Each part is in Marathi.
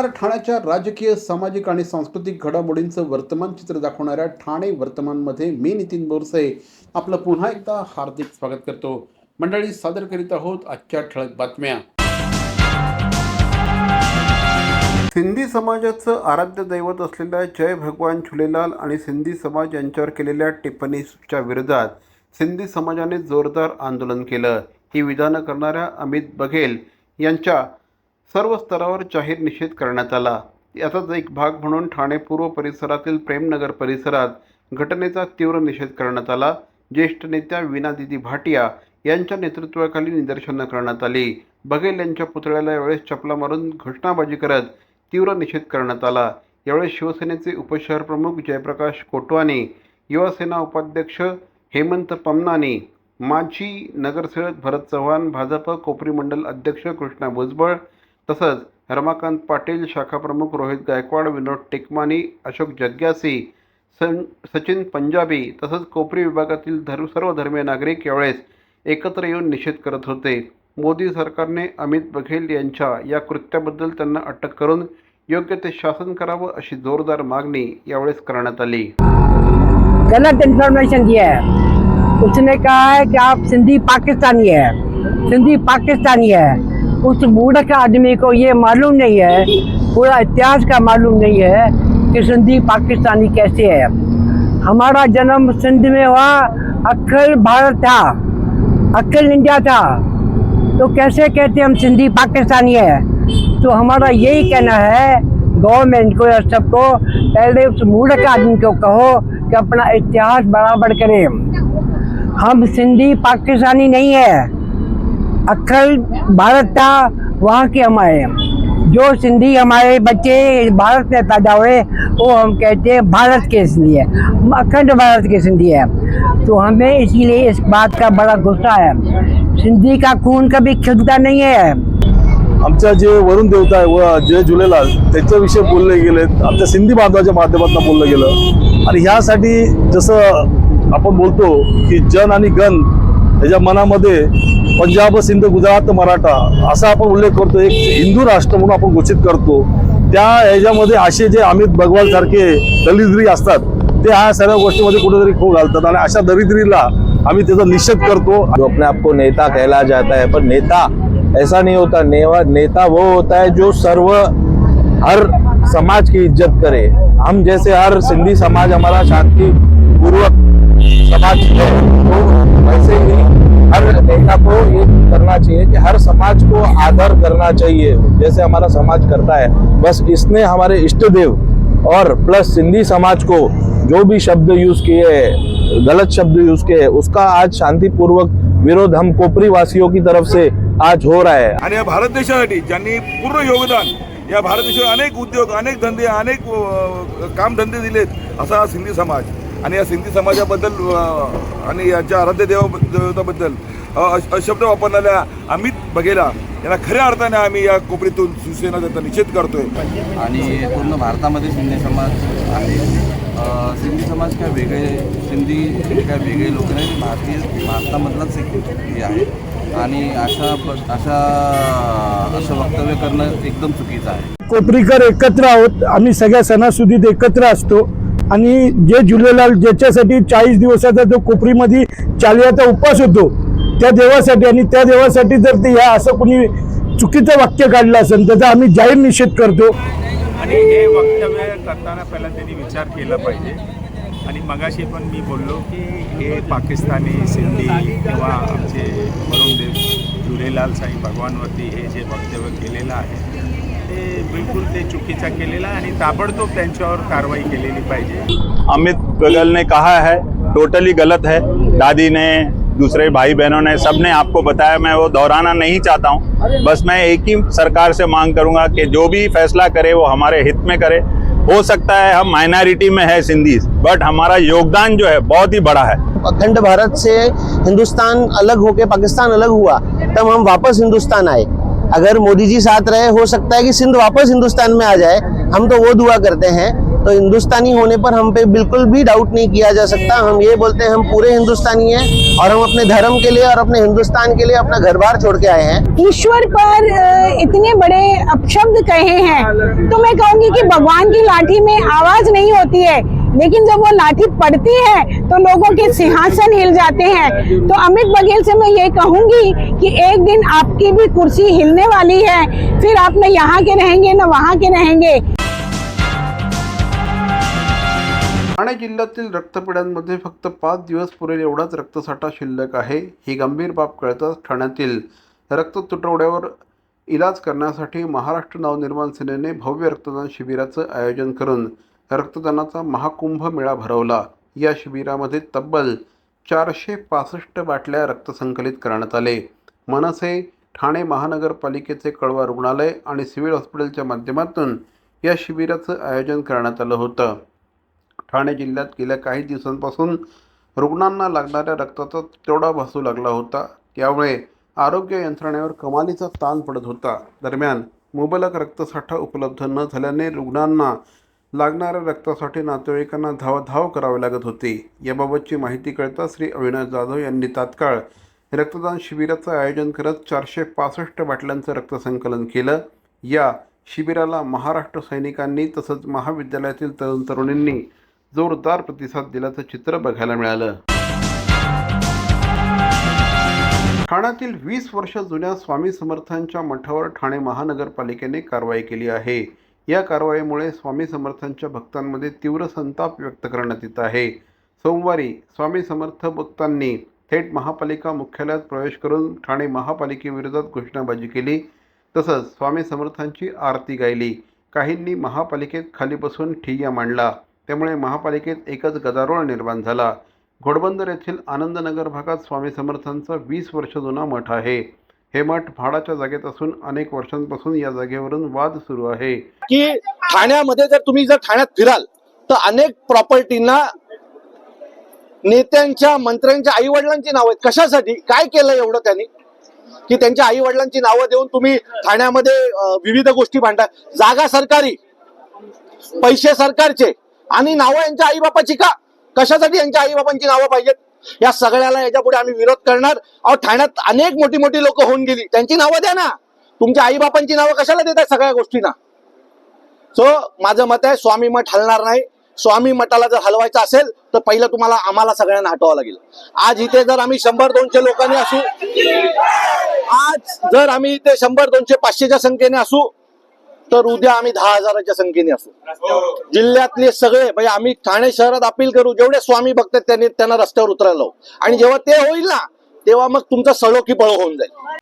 नमस्कार ठाण्याच्या राजकीय सामाजिक आणि सांस्कृतिक घडामोडींचं वर्तमान चित्र दाखवणाऱ्या ठाणे वर्तमानमध्ये मी नितीन बोरसे आपलं पुन्हा एकदा हार्दिक स्वागत करतो. मंडळी सादर करीत आहोत आजच्या ठळक बातम्या. सिंधी समाजाचं आराध्य दैवत असलेल्या जय भगवान झुलेलाल आणि सिंधी समाज यांच्यावर केलेल्या टिप्पणीच्या विरोधात सिंधी समाजाने जोरदार आंदोलन केलं. ही विधानं करणाऱ्या अमित बघेल यांच्या सर्व स्तरावर जाहीर निषेध करण्यात आला. याचाच एक भाग म्हणून ठाणे पूर्व परिसरातील प्रेमनगर परिसरात घटनेचा तीव्र निषेध करण्यात आला. ज्येष्ठ नेत्या विनादिदी भाटिया यांच्या नेतृत्वाखाली निदर्शनं करण्यात आली. बघेल यांच्या पुतळ्याला यावेळेस चपला मारून घोषणाबाजी करत तीव्र निषेध करण्यात आला. यावेळेस शिवसेनेचे उपशहर प्रमुख जयप्रकाश कोटवानी युवासेना उपाध्यक्ष हेमंत पमनानी माजी नगरसेवक भरत चव्हाण भाजप कोपरी मंडल अध्यक्ष कृष्णा भुजबळ तसंच रमाकांत पाटील शाखाप्रमुख रोहित गायकवाड विनोद टेकमानी अशोक जग्यासी सं सचिन पंजाबी तसंच कोपरी विभागातील धर्म सर्व धर्मीय नागरिक यावेळेस एकत्र येऊन निषेध करत होते. मोदी सरकारने अमित बघेल यांच्या या कृत्याबद्दल त्यांना अटक करून योग्य ते शासन करावं अशी जोरदार मागणी यावेळेस करण्यात आली. गलत इन्फॉर्मेशन दिया है उसने कहा है कि आप सिंधी पाकिस्तानी है। सिंधी पाकिस्तानी है। उस बूढ़क आदमी को ये मालूम नहीं है, पूरा इतिहास का मालूम नहीं है कि सिंधी पाकिस्तानी कैसे है। हमारा जन्म सिंध में हुआ अक्खल भारत था अक्खल इंडिया था। तो कैसे कहते हम सिंधी पाकिस्तानी है? तो हमारा यही कहना है गवर्नमेंट को या सबको, पहले उस मूर्ख आदमी को कहो कि अपना इतिहास बराबर करें। हम सिंधी पाकिस्तानी नहीं है। अक्खल भारत था वहाँ के हमारे। जो सिंधी हमारे बच्चे भारत में पैदा हुए वो हम कहते हैं भारत के सिंधी है अखंड भारत के सिंधी है। तो हमें इसीलिए इस बात का बड़ा गुस्सा है। सिंधी का खून कभी खिलता नहीं है। आमच्या जे वरुण देवता आहे व जय झुलेलाल त्याच्याविषयी बोलले गेले आमच्या सिंधी बांधवाच्या माध्यमातून बोललं गेलं. आणि ह्यासाठी जसं आपण बोलतो की जन आणि गण ह्याच्या मनामध्ये पंजाब सिंध गुजरात मराठा असा आपण उल्लेख करतो. एक हिंदू राष्ट्र म्हणून आपण घोषित करतो. त्या ह्याच्यामध्ये असे जे अमित भगवान सारखे दलिद्री असतात ते ह्या सर्व गोष्टीमध्ये कुठेतरी खो घालतात आणि अशा दरिद्रीला आम्ही त्याचा निषेध करतो. अपने आप को नेता कहला जाता है पर नेता ऐसा नहीं होता नेवा नेता वो होता है जो सर्व हर समाज की इज्जत करे। हम जैसे हर सिंधी समाज हमारा शांति पूर्वक समाज है तो वैसे ही हर नेता को ये करना चाहिए कि हर समाज को आदर करना चाहिए जैसे हमारा समाज करता है बस इसने हमारे इष्ट देव और प्लस सिंधी समाज को जो भी शब्द यूज़ किए गलत शब्द यूज़ किए उसका आज शांतिपूर्वक विरोध हम कोपरी वासियों की तरफ़ से आज हो रहा है। भारत ज्यांनी पूर्ण योगदान, या भारत देशात अनेक उद्योग, अनेक धंदे अनेक कामधंदे दिलेत असा सिंधी समाज। आणि या सिंधी समाजाबद्दल आणि याच्या आराध्य देवा देवताबद्दल अशब्द वापरणाऱ्या अमित बघेला यांना खऱ्या अर्थाने आम्ही या कोपरीतून शिवसेना त्याचा निषेध करतोय. आणि पूर्ण भारतामध्ये सिंधी समाज आहे. सिंधी समाज काय वेगळे सिंधी काय वेगळे लोक नाही भारतीय भारतामधलाच एक हे आहे. आणि अशा अशा असं वक्तव्य करणं एकदम चुकीचं आहे. कोपरीकर एकत्र आहोत. आम्ही सगळ्या सणासुदीत एकत्र असतो. आणि जे झुलेलाल ज्याच्यासाठी चाळीस दिवसाचा जो कोपरीमध्ये चालियाचा उपवास होतो त्या देवासाठी आणि त्या देवासाठी जर ते ह्या असं कोणी चुकीचं वाक्य काढलं असेल त्याचा आम्ही जाहीर निषेध करतो. आणि हे वक्तव्य करताना पहिला त्यांनी विचार केला पाहिजे. आणि मगाशी पण मी बोललो की हे पाकिस्तानी सिंधी किंवा आमचे वरुणदेव झुलेलाल साई भगवानवरती हे जे वक्तव्य केलेलं आहे ते बिलकुल ते चुकीचं केलेलं आहे आणि ताबडतोब त्यांच्यावर कारवाई केलेली पाहिजे. अमित बगल ने कहा है टोटली गलत है। दादी ने दूसरे भाई बहनों ने सबने आपको बताया मैं वो दोहराना नहीं चाहता हूँ। बस मैं एक ही सरकार से मांग करूँगा कि जो भी फैसला करे वो हमारे हित में करे। हो सकता है हम माइनॉरिटी में है सिंधी बट हमारा योगदान जो है बहुत ही बड़ा है। अखंड भारत से हिंदुस्तान अलग होके पाकिस्तान अलग हुआ तब हम वापस हिंदुस्तान आए। अगर मोदी जी साथ रहे, हो सकता है कि सिंध वापस हिंदुस्तान में आ जाए। हम तो वो दुआ करते हैं। तो हिंदुस्तानी होने पर हम पे बिल्कुल भी डाउट नहीं किया जा सकता। हम ये बोलते हैं, हम पूरे हिंदुस्तानी हैं और हम अपने धर्म के लिए और अपने हिंदुस्तान के लिए अपना घर बार छोड़ के आए हैं। ईश्वर पर इतने बड़े अपशब्द कहे हैं। तो मैं कहूँगी कि भगवान की लाठी में आवाज़ नहीं होती है। लेकिन जब वो लाठी पड़ती है तो लोगों के सिंहासन हिल जाते हैं। तो अमित बघेल से मैं ये कहूँगी कि एक दिन आपकी भी कुर्सी हिलने वाली है। फिर आप न यहाँ के रहेंगे, न वहाँ के रहेंगे। ठाणे जिल्ह्यातील रक्तपेढ्यांमध्ये फक्त पाच दिवस पुरेल एवढाच रक्तसाठा शिल्लक आहे. ही गंभीर बाब कळताच ठाण्यातील रक्त तुटवड्यावर इलाज करण्यासाठी महाराष्ट्र नवनिर्माण सेनेने भव्य रक्तदान शिबिराचं आयोजन करून रक्तदानाचा महाकुंभ मेळा भरवला. या शिबिरामध्ये तब्बल चारशे पासष्ट बाटल्या रक्त संकलित करण्यात आले. मनसे ठाणे महानगरपालिकेचे कळवा रुग्णालय आणि सिव्हिल हॉस्पिटलच्या माध्यमातून या शिबिराचं आयोजन करण्यात आलं होतं. ठाणे जिल्ह्यात गेल्या काही दिवसांपासून रुग्णांना लागणाऱ्या रक्ताचा तेवढा भासू लागला होता. त्यामुळे आरोग्य यंत्रणेवर कमालीचा ताण पडत होता. दरम्यान मुबलक रक्तसाठा उपलब्ध न झाल्याने रुग्णांना लागणाऱ्या रक्तासाठी नातेवाईकांना धावधाव करावी लागत होती. याबाबतची माहिती कळता श्री अविनाश जाधव यांनी तात्काळ रक्तदान शिबिराचं आयोजन करत चारशे पासष्ट बाटल्यांचं रक्तसंकलन केलं. या शिबिराला महाराष्ट्र सैनिकांनी तसंच महाविद्यालयातील तरुण तरुणींनी जोरदार प्रतिसाद दिल्याचं चित्र बघायला मिळालं. ठाण्यातील वीस वर्ष जुन्या स्वामी समर्थांच्या मठावर ठाणे महानगरपालिकेने कारवाई केली आहे. या कारवाईमुळे स्वामी समर्थांच्या भक्तांमध्ये तीव्र संताप व्यक्त करण्यात येत आहे. सोमवारी स्वामी समर्थ भक्तांनी थेट महापालिका मुख्यालयात प्रवेश करून ठाणे महापालिकेविरोधात घोषणाबाजी केली. तसंच स्वामी समर्थांची आरती गायली. काहींनी महापालिकेत खाली बसून ठिय्या मांडला. त्यामुळे महापालिकेत एकच गदारोळ निर्माण झाला. घोडबंदर येथील आनंदनगर भागात स्वामी समर्थांचा वीस वर्ष जुना मठ आहे. हे मठ भाडाच्या जागेत असून अनेक वर्षांपासून या जागेवरून वाद सुरू आहे. की ठाण्यामध्ये जर तुम्ही जर ठाण्यात फिराल तर अनेक प्रॉपर्टीना नेत्यांच्या मंत्र्यांच्या आई वडिलांची नावं आहेत. कशासाठी? काय केलं एवढं त्यांनी? की त्यांच्या आई वडिलांची नावं देऊन तुम्ही ठाण्यामध्ये विविध गोष्टी भांडा. जागा सरकारी पैसे सरकारचे आणि नावं यांच्या आई बापाची का? कशासाठी यांच्या आई बापांची नावं पाहिजेत? या सगळ्याला याच्यापुढे आम्ही विरोध करणार. अहो ठाण्यात अनेक मोठी मोठी लोक होऊन गेली. त्यांची नावं द्या ना. तुमच्या आईबापांची नावं कशाला देत सगळ्या गोष्टींना? सो माझं मत आहे स्वामी मठ हलणार नाही. स्वामी मठाला जर हलवायचं असेल तर पहिलं तुम्हाला आम्हाला सगळ्यांना हटवावं लागेल. आज इथे जर आम्ही शंभर दोनशे लोकांनी असू आज जर आम्ही इथे शंभर दोनशे पाचशेच्या संख्येने असू तर उद्या आम्ही दहा हजाराच्या संख्येने असू. जिल्ह्यातले सगळे म्हणजे आम्ही ठाणे शहरात अपील करू जेवढे स्वामी भक्त त्यांनी त्यांना रस्त्यावर उतरायला आणि जेव्हा ते होईल ना तेव्हा मग तुमचा सळोखी पळो होऊन जाईल.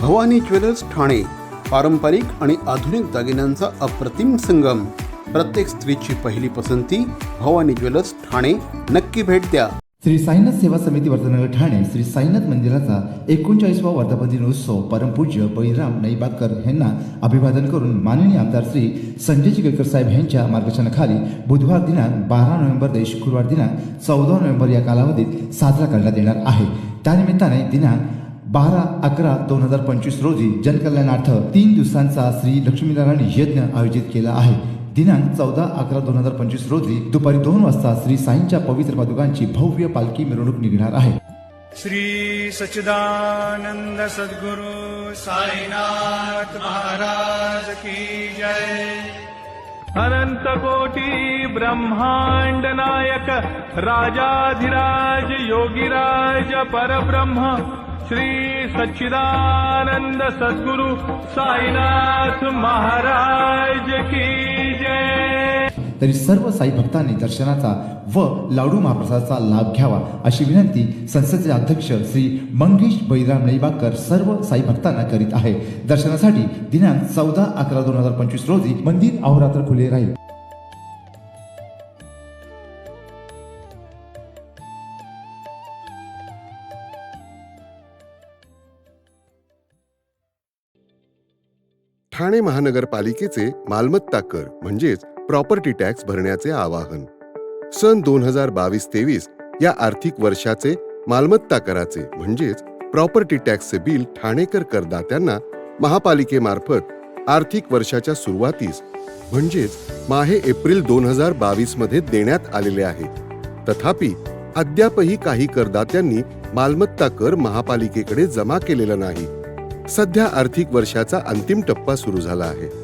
भवानी ज्वेलर्स ठाणे पारंपरिक आणि आधुनिक दागिन्यांचा अप्रतिम संगम. प्रत्येक स्त्रीची पहिली पसंती भवानी ज्वेलर्स ठाणे. नक्की भेट द्या. श्री साईनाथ सेवा समिती वर्धनगर ठाणे श्री साईनाथ मंदिराचा एकोणचाळीसवा वर्धापन उत्सव परमपूज्य बळीराम नईबाकर यांना अभिवादन करून माननीय आमदार श्री संजय चिकेकर साहेब यांच्या मार्गदर्शनाखाली बुधवार दिनांक बारा नोव्हेंबर ते शुक्रवार दिनांक चौदा नोव्हेंबर या कालावधीत साजरा करण्यात येणार आहे. त्यानिमित्ताने दिनांक बारा अकरा दोन हजार पंचवीस रोजी जनकल्याणार्थ तीन दिवसांचा श्री लक्ष्मीनारायण यज्ञ आयोजित केला आहे. दिनांक चौदा अकरा दोन हजार पंचवीस रोजी दुपारी दोन वाजता श्री साईंच्या पवित्र पादुकांची भव्य पालखी मिरवणूक निघणार आहे. श्री सच्चिदानंद सद्गुरु साईनाथ महाराज की जय. अनंत कोटी ब्रह्मांड नायक राजाधिराज योगीराज परब्रह्म श्री सच्चिदानंद सद्गुरु साईनाथ महाराज की तरी सर्व साई भक्तांनी दर्शनाचा व लाडू महाप्रसादाचा लाभ घ्यावा अशी विनंती संस्थेचे अध्यक्ष श्री मंगेश बैराम नैबाकर सर्व साई भक्तांना करीत आहे. दर्शनासाठी दिनांक चौदा अकरा दोन हजार पंचवीस रोजी मंदिर अहोरात्र खुले राहील. ठाणे महानगरपालिकेचे मालमत्ता कर म्हणजेच प्रॉपर्टी टॅक्स भरण्याचे आवाहन. सन दोन हजार बावीस तेवीस या आर्थिक वर्षाचे मालमत्ता कराचे म्हणजेच प्रॉपर्टी टॅक्सचे बिल ठाणेकर करदात्यांना महापालिकेमार्फत आर्थिक वर्षाच्या सुरुवातीस म्हणजेच माहे एप्रिल दोन हजार बावीसमध्ये देण्यात आलेले आहे. तथापि अद्यापही काही करदात्यांनी मालमत्ता कर महापालिकेकडे जमा केलेला नाही. सध्या आर्थिक वर्षाचा अंतिम टप्पा सुरू झाला आहे.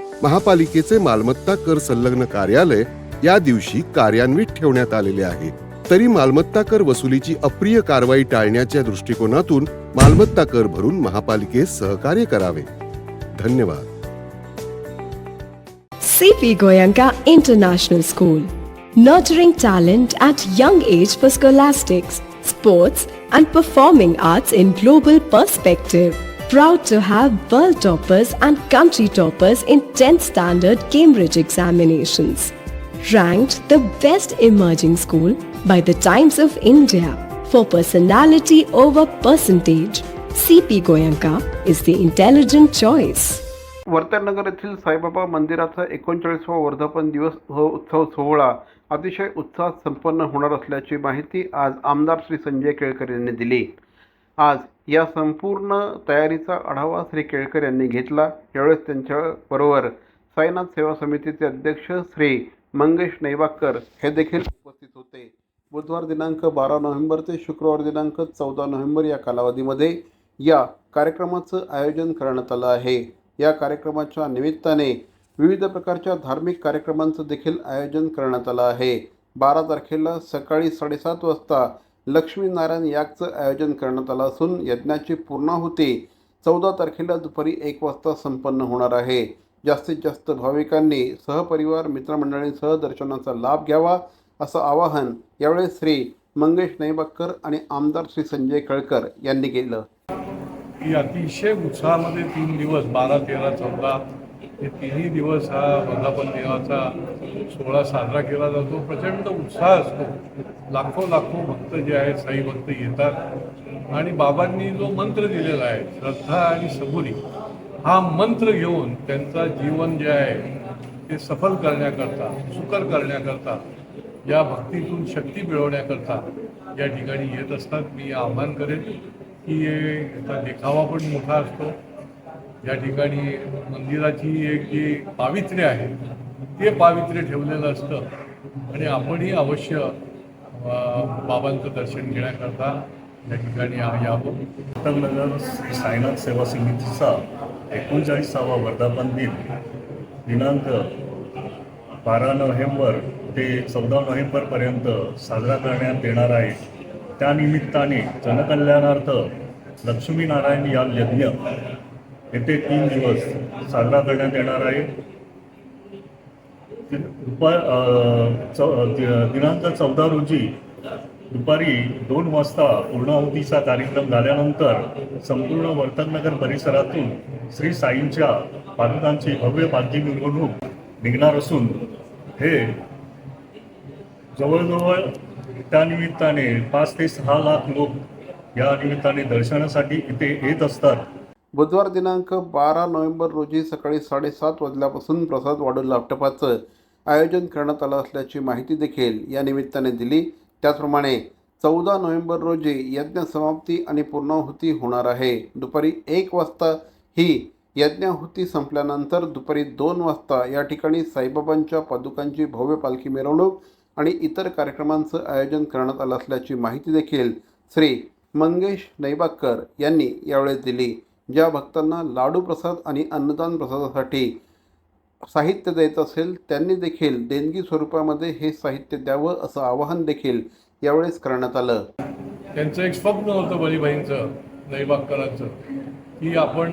महापालिकेचे मालमत्ता कर संलग्न कार्यालय या दिवशी कार्यान्वित ठेवण्यात आलेले आहे. तरी मालमत्ता कर वसुलीची अप्रिय कारवाई टाळण्याच्या दृष्टिकोनातून मालमत्ता कर भरून महापालिकेस सहकार्य करावे. धन्यवाद. CP Goenka international school nurturing talent at young age for scholastics sports and performing arts in global perspective Proud to have world toppers and country toppers in 10th standard Cambridge examinations. Ranked the best emerging school by the Times of India for personality over percentage. CP Goyanka is the intelligent choice. Vartaknagar येथील साईबाबा मंदिराचा एकोणचाळीसवा वर्धापन दिवस उत्सव सोहळा अतिशय उत्साहात संपन्न होणार असल्याची माहिती आज आमदार श्री संजय केळकर यांनी दिली आज या संपूर्ण तयारीचा आढावा श्री केळकर यांनी घेतला. यावेळेस त्यांच्याबरोबर साईनाथ सेवा समितीचे अध्यक्ष श्री मंगेश नैवाकर हे देखील उपस्थित होते. बुधवार दिनांक बारा नोव्हेंबर ते शुक्रवार दिनांक चौदा नोव्हेंबर या कालावधीमध्ये या कार्यक्रमाचं आयोजन करण्यात आलं आहे. या कार्यक्रमाच्या निमित्ताने विविध प्रकारच्या धार्मिक कार्यक्रमांचं देखील आयोजन करण्यात आलं आहे. बारा तारखेला सकाळी साडेसात वाजता लक्ष्मीनारायण यागचं आयोजन करण्यात आलं असून यज्ञाची पूर्णाहुती चौदा तारखेला दुपारी एक वाजता संपन्न होणार आहे. जास्तीत जास्त भाविकांनी सहपरिवार मित्रमंडळींसह दर्शनाचा लाभ घ्यावा असं आवाहन यावेळी श्री मंगेश नैबक्कर आणि आमदार श्री संजय कळकर यांनी केलं. ही अतिशय उत्साहामध्ये तीन दिवस बारा तेरा चौदा हे तिन्ही दिवस हा वर्धापन दिनाचा सोहळा साजरा केला जातो. प्रचंड उत्साह असतो. लाखो लाखो भक्त जे आहेत साई भक्त येतात. आणि बाबांनी जो मंत्र दिलेला आहे श्रद्धा आणि सबुरी हा मंत्र घेऊन त्यांचा जीवन जे आहे ते सफल करण्याकरता सुकर करण्याकरता या भक्तीतून शक्ती मिळवण्याकरता या ठिकाणी येत असतात. मी आव्हान करेन की देखावा पण मोठा असतो. या ठिकाणी मंदिराची एक जी पावित्र्य आहे ते पावित्र्य ठेवलेलं असतं. आणि आपणही अवश्य बाबांचं दर्शन घेण्याकरता या ठिकाणी यावं उत्तमनगर साईनाथ सेवा समितीचा एकोणचाळीसावा वर्धापन दिन दिनांक बारा नोव्हेंबर ते चौदा नोव्हेंबरपर्यंत साजरा करण्यात येणार आहे. त्यानिमित्ताने जनकल्याणार्थ लक्ष्मीनारायण या यज्ञ येथे तीन दिवस साजरा करण्यात येणार आहे. दुपार चौ दिनांक चौदा रोजी दुपारी दोन वाजता पूर्णाहुतीचा कार्यक्रम झाल्यानंतर संपूर्ण वर्तननगर परिसरातून श्री साईंच्या पादुकांची भव्य पालखी मिरवणूक निघणार असून हे जवळजवळ त्यानिमित्ताने पाच ते सहा लाख लोक या निमित्ताने दर्शनासाठी इथे येत असतात. बुधवार दिनांक बारा नोव्हेंबर रोजी सकाळी साडेसात वाजल्यापासून प्रसाद वाढून लापटपाचं आयोजन करण्यात आलं असल्याची माहिती देखील या निमित्ताने दिली. त्याचप्रमाणे चौदा नोव्हेंबर रोजी यज्ञ समाप्ती आणि पूर्णाहुती होणार आहे. दुपारी एक वाजता ही यज्ञाहुती संपल्यानंतर दुपारी दोन वाजता या ठिकाणी साईबाबांच्या पादुकांची भव्य पालखी मिरवणूक आणि इतर कार्यक्रमांचं आयोजन करण्यात आलं असल्याची माहिती देखील श्री मंगेश नैबागकर यांनी यावेळेस दिली. ज्या भक्तांना लाडू प्रसाद आणि अन्नदान प्रसादासाठी साहित्य द्यायचं असेल त्यांनी देखील देणगी स्वरूपामध्ये हे साहित्य द्यावं असं आवाहन देखील यावेळेस करण्यात आलं. त्यांचं एक स्वप्न होतं बलिभाईंचं नैबागकरांचं की आपण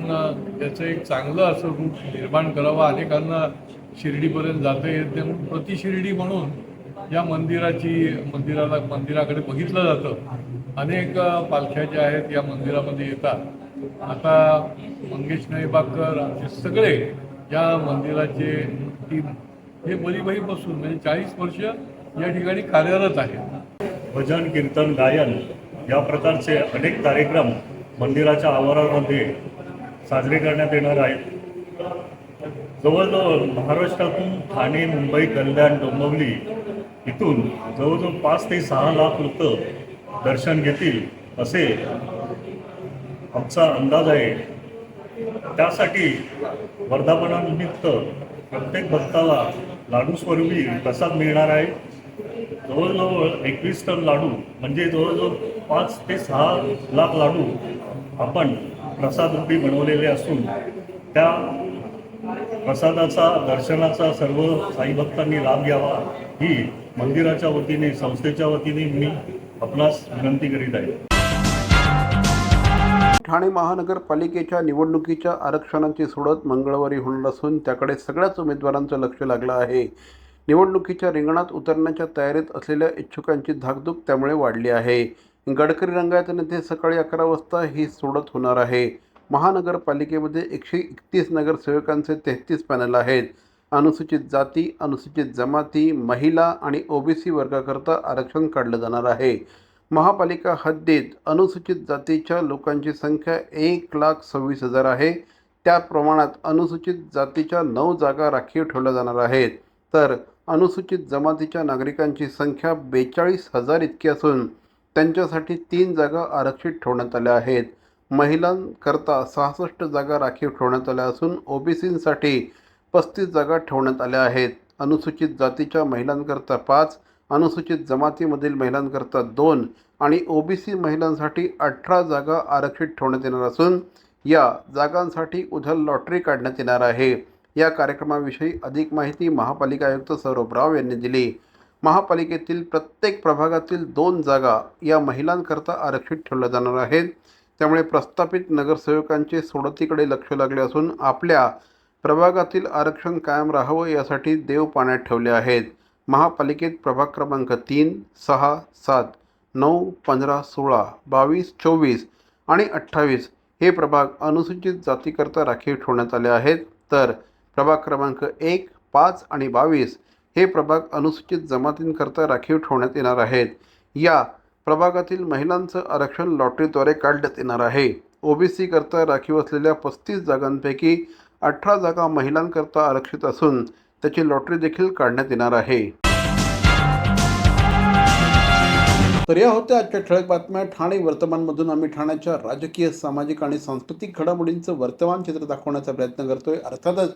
त्याचं एक चांगलं असं रूप निर्माण करावं. अनेकांना शिर्डीपर्यंत जाता येत नाही. म्हणून प्रतिशिर्डी म्हणून या मंदिराची मंदिराला मंदिराकडे बघितलं जातं. अनेक पालख्या ज्या आहेत या मंदिरामध्ये येतात. आता मंगेश नैबागकर हे सगळे या मंदिराचे टीम हे बलिभाईपासून म्हणजे चाळीस वर्ष या ठिकाणी कार्यरत आहेत. भजन कीर्तन गायन या प्रकारचे अनेक कार्यक्रम मंदिराच्या आवारामध्ये साजरे करण्यात येणार आहेत. जवळजवळ महाराष्ट्रातून ठाणे मुंबई कल्याण डोंबिवली इथून जवळजवळ पाच ते सहा लाख लोक दर्शन घेतील असे आमचा अंदाज आहे. त्यासाठी वर्धापनानिमित्त प्रत्येक भक्ताला लाडू स्वरूपी प्रसाद मिळणार आहे. जवळजवळ एकवीस टन लाडू म्हणजे जवळजवळ पाच ते सहा लाख लाडू आपण प्रसादरूपी बनवलेले असून त्या प्रसादाचा दर्शनाचा सर्व साई भक्तांनी लाभ घ्यावा. ही मंदिराच्या वतीने संस्थेच्या वतीने मी आपणास विनंती करीत आहे. ठाणे महानगरपालिकेच्या निवडणुकीच्या आरक्षणाची सोडत मंगळवारी होणार असून त्याकडे सगळ्याच उमेदवारांचं लक्ष लागलं आहे. निवडणुकीच्या रिंगणात उतरण्याच्या तयारीत असलेल्या इच्छुकांची धाकधूक त्यामुळे वाढली आहे. गडकरी रंगायत नेते सकाळी अकरा वाजता ही सोडत होणार आहे. महानगरपालिकेमध्ये एकशे एकतीस नगरसेवकांचे तेहतीस पॅनल आहेत. अनुसूचित जाती अनुसूचित जमाती महिला आणि ओबीसी वर्गाकरता आरक्षण काढलं जाणार आहे. महापालिका हद्दीत अनुसूचित जातीच्या लोकांची संख्या एक लाख सव्वीस हजार आहे. त्या प्रमाणात अनुसूचित जातीच्या नऊ जागा राखीव ठेवल्या जाणार आहेत. तर अनुसूचित जमातीच्या नागरिकांची संख्या बेचाळीस हजार इतकी असून त्यांच्यासाठी तीन जागा आरक्षित ठेवण्यात आल्या आहेत. महिलांकरता सहासष्ट जागा राखीव ठेवण्यात आल्या असून ओबीसींसाठी पस्तीस जागा ठेवण्यात आल्या आहेत. अनुसूचित जातीच्या महिलांकरता पाच अनुसूचित जमातीमधील महिलांकरता दोन आणि ओबीसी महिलांसाठी अठरा जागा आरक्षित ठेवण्यात येणार असून या जागांसाठी उद्या लॉटरी काढण्यात येणार आहे. या कार्यक्रमाविषयी अधिक माहिती महापालिका आयुक्त सौरभ राव यांनी दिली. महापालिकेतील प्रत्येक प्रभागातील दोन जागा या महिलांकरता आरक्षित ठेवल्या जाणार आहेत. त्यामुळे प्रस्थापित नगरसेवकांचे सोडतीकडे लक्ष लागले असून आपल्या प्रभागातील आरक्षण कायम राहावं यासाठी देव पाण्यात ठेवले आहेत. महापालिकेत प्रभाग क्रमांक तीन सहा सात नऊ पंधरा सोळा बावीस चोवीस आणि अठ्ठावीस हे प्रभाग अनुसूचित जातीकरता राखीव ठेवण्यात आले आहेत. तर प्रभाग क्रमांक एक पाच आणि बावीस हे प्रभाग अनुसूचित जमातींकरता राखीव ठेवण्यात येणार आहेत. या प्रभागातील महिलांचं आरक्षण लॉटरीद्वारे काढण्यात येणार आहे. ओ बी सीकरता राखीव असलेल्या पस्तीस जागांपैकी अठरा जागा महिलांकरता आरक्षित असून त्याची लॉटरी देखील काढण्यात येणार आहे. तर या होत्या आजच्या ठळक बातम्या. ठाणे वर्तमानमधून आम्ही ठाण्याच्या राजकीय सामाजिक आणि सांस्कृतिक घडामोडींचं वर्तमान चित्र दाखवण्याचा प्रयत्न करतोय. अर्थातच